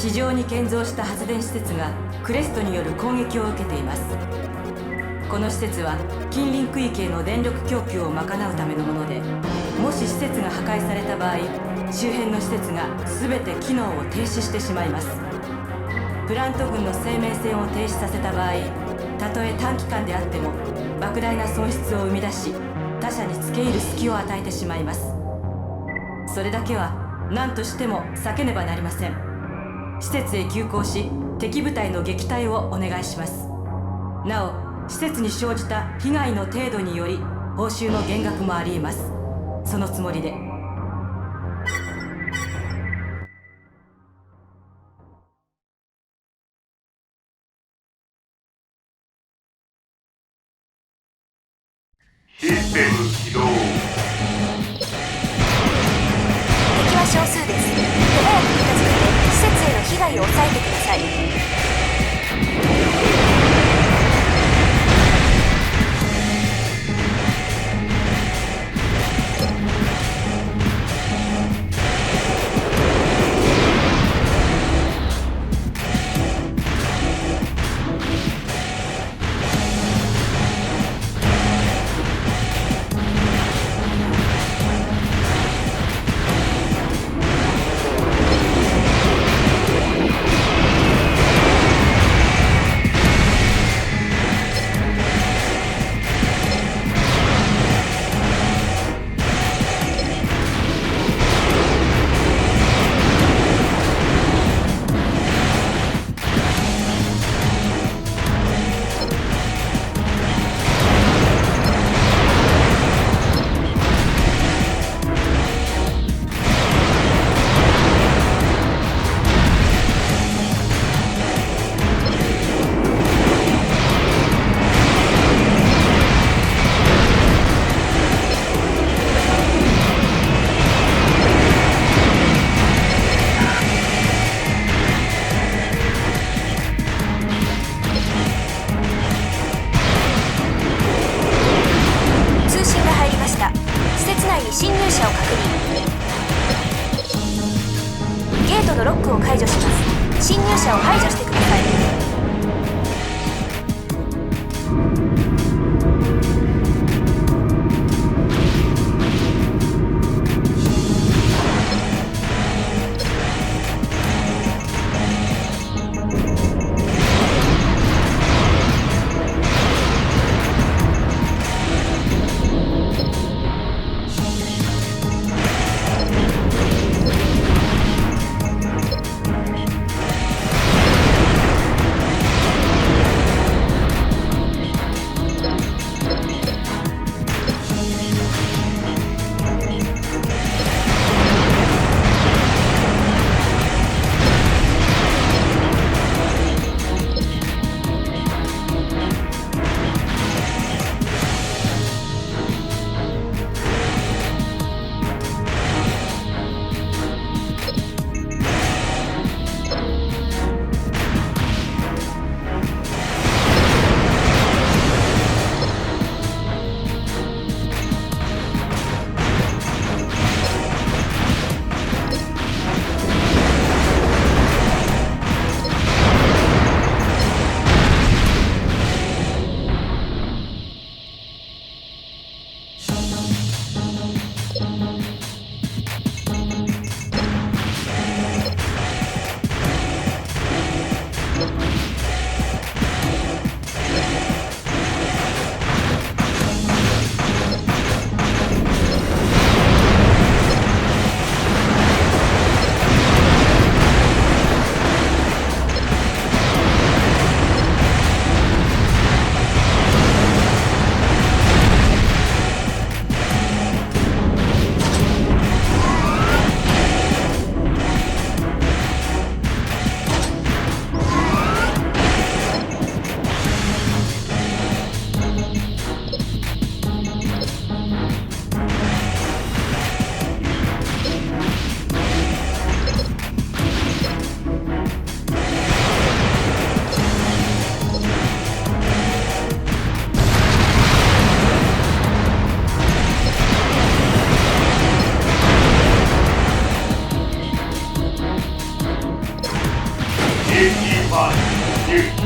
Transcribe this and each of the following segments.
地上に建造した発電施設がクレストによる攻撃を受けています。この施設は近隣区域への電力供給を賄うためのものでもし施設が破壊された場合周辺の施設が全て機能を停止してしまいます。プラント群の生命線を停止させた場合たとえ短期間であっても莫大な損失を生み出し他者に付け入る隙を与えてしまいます。それだけは何としても避けねばなりません。施設へ急行し敵部隊の撃退をお願いします。なお施設に生じた被害の程度により報酬の減額もありえます。そのつもりで。システム起動。侵入者を確認。ゲートのロックを解除します。侵入者を排除してください。you.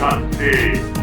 Santi.